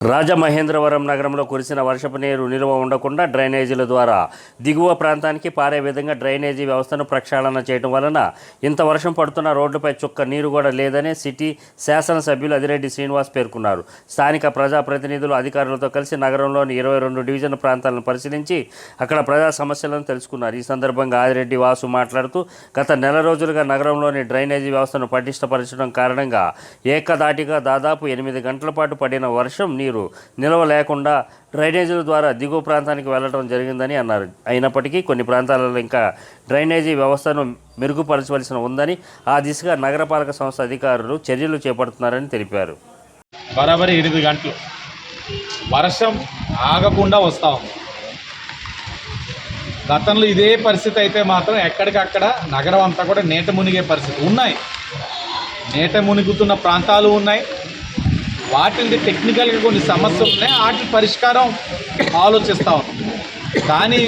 రాజమహేంద్రవరం నగరంలో కురిసిన వర్షపు నీరు నిల్వ ఉండకుండా డ్రైనేజీల ద్వారా దిగువ ప్రాంతానికి పారే విధంగా డ్రైనేజీ వ్యవస్థను ప్రక్షాళన చేయడం వలన ఇంత వర్షం పడుతున్న రోడ్లపై చుక్క నీరు కూడా లేదని సిటీ శాసనసభ్యులు అదిరెడ్డి శ్రీనివాస్ పేర్కొన్నారు. స్థానిక ప్రజాప్రతినిధులు అధికారులతో కలిసి నగరంలోని ఇరవై రెండు డివిజన్ ప్రాంతాలను పరిశీలించి అక్కడ ప్రజా సమస్యలను తెలుసుకున్నారు. ఈ సందర్భంగా ఆదిరెడ్డి వాసు మాట్లాడుతూ గత నెల రోజులుగా నగరంలోని డ్రైనేజీ వ్యవస్థను పటిష్టపరచడం కారణంగా ఏకదాటిగా దాదాపు ఎనిమిది గంటల పాటు పడిన వర్షం నీరు నిల్వ లేకుండా డ్రైనేజీల ద్వారా దిగువ ప్రాంతానికి వెళ్ళడం జరిగిందని అన్నారు. అయినప్పటికీ కొన్ని ప్రాంతాలలో ఇంకా డ్రైనేజీ వ్యవస్థను మెరుగుపరచవలసిన ఉందని ఆ దిశగా నగరపాలక సంస్థ అధికారులు చర్యలు చేపడుతున్నారని తెలిపారు. బరాబరి ఎనిమిది గంటలు. వర్షం ఆగకుండా వస్తూ ఉంది. గతంలో ఇదే పరిస్థితి అయితే మాత్రం ఎక్కడికక్కడ నగరం అంతా కూడా నీట మునిగే పరిస్థితి. ఉన్నాయి. నీట మునుగుతున్న ప్రాంతాలు ఉన్నాయి. వాటిని టెక్నికల్గా కొన్ని సమస్యలు ఉన్నాయి. వాటి పరిష్కారం ఆలోచిస్తూ ఉన్నాం. కానీ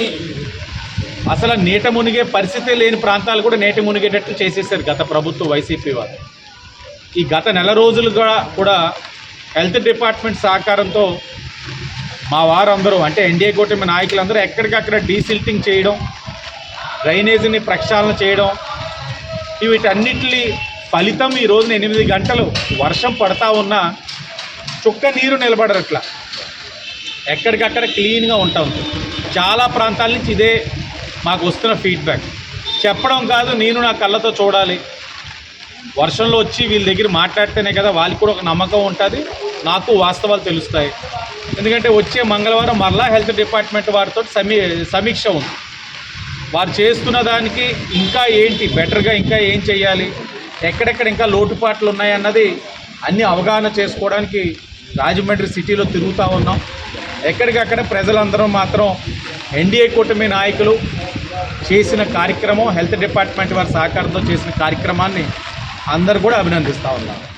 అసలు నీట మునిగే పరిస్థితి లేని ప్రాంతాలు కూడా నీట మునిగేటట్టు చేసేసారు గత ప్రభుత్వం వైసీపీ వాళ్ళు. ఈ గత నెల రోజులుగా కూడా హెల్త్ డిపార్ట్మెంట్ సహకారంతో మా వారందరూ అంటే ఎన్డీఏ కూటమి నాయకులందరూ ఎక్కడికక్కడ డీసిల్టింగ్ చేయడం డ్రైనేజీని ప్రక్షాళన చేయడం వీటన్నిటి ఫలితం ఈ రోజున ఎనిమిది గంటలు వర్షం పడతా ఉన్నా చుక్క నీరు నిలబడరట్లా ఎక్కడికక్కడ క్లీన్గా ఉంటాం. చాలా ప్రాంతాల నుంచి ఇదే మాకు వస్తున్న ఫీడ్బ్యాక్ చెప్పడం కాదు నేను నా కళ్ళతో చూడాలి. వర్షంలో వచ్చి వీళ్ళ దగ్గర మాట్లాడితేనే కదా వాళ్ళకి కూడా ఒక నమ్మకం ఉంటుంది. నాకు వాస్తవాలు తెలుస్తాయి. ఎందుకంటే వచ్చే మంగళవారం మరలా హెల్త్ డిపార్ట్మెంట్ వారితో సమీ సమీక్ష ఉంది. వారు చేస్తున్న దానికి ఇంకా ఏంటి? బెటర్గా ఇంకా ఏం చేయాలి? ఎక్కడెక్కడ ఇంకా లోటుపాట్లు ఉన్నాయన్నది అన్నీ అవగాహన చేసుకోవడానికి రాజమండ్రి సిటీలో తిరుగుతూ ఉన్నాం. ఎక్కడికక్కడ ప్రజలందరం మాత్రం ఎన్డీఏ కూటమి నాయకులు చేసిన కార్యక్రమం హెల్త్ డిపార్ట్మెంట్ వారి సహకారంతో చేసిన కార్యక్రమాన్ని అందరు కూడా అభినందిస్తూ ఉన్నారు.